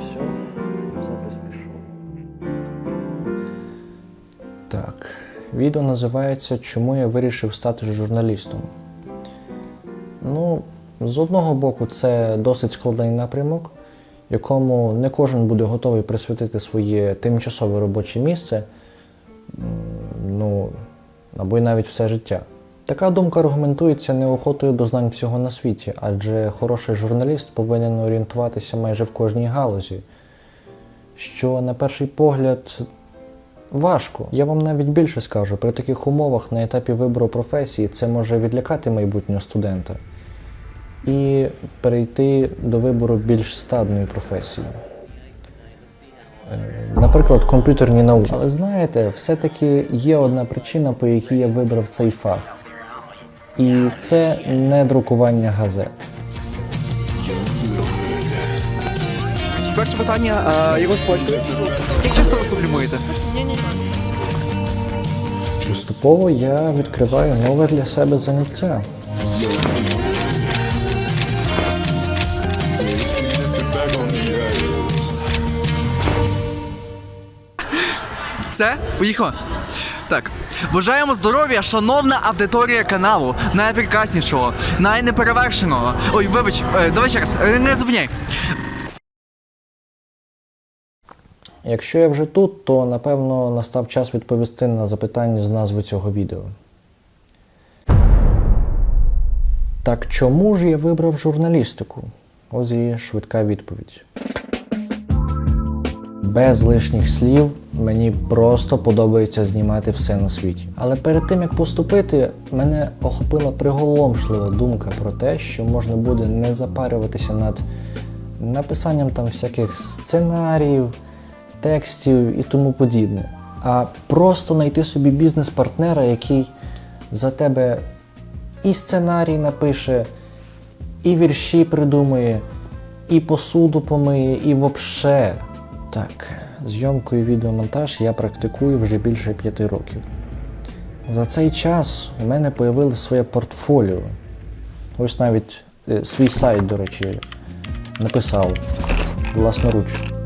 Все, запис пішов. Так, відео називається Чому я вирішив стати журналістом. Ну, з одного боку, це досить складний напрямок, якому не кожен буде готовий присвятити своє тимчасове робоче місце, ну, або й навіть все життя. Така думка аргументується неохотою до знань всього на світі, адже хороший журналіст повинен орієнтуватися майже в кожній галузі, що на перший погляд важко. Я вам навіть більше скажу, при таких умовах на етапі вибору професії це може відлякати майбутнього студента і перейти до вибору більш стадної професії. Е, Наприклад, комп'ютерні науки. Але знаєте, все-таки є одна причина, по якій я вибрав цей фах. І це не друкування газет. Перше питання, а його з. Як часто ви сублімуєте? Поступово я відкриваю нове для себе заняття. Все, поїхали. Так, бажаємо здоров'я, шановна аудиторія каналу, найпрекраснішого, найнеперевершеного. Ой, вибач, е, давай ще раз, е, не зупиняй. Якщо я вже тут, то напевно настав час відповісти на запитання з назви цього відео. Так чому ж я вибрав журналістику? Ось і швидка відповідь. Без лишніх слів мені просто подобається знімати все на світі. Але перед тим як поступити, мене охопила приголомшлива думка про те, що можна буде не запарюватися над написанням там всяких сценаріїв, текстів і тому подібне, а просто знайти собі бізнес-партнера, який за тебе і сценарій напише, і вірші придумає, і посуду помиє, і вообще. Так, зйомку і відеомонтаж я практикую вже більше п'яти років. За цей час у мене появилось своє портфоліо. Ось навіть е, свій сайт, до речі, написав власноруч.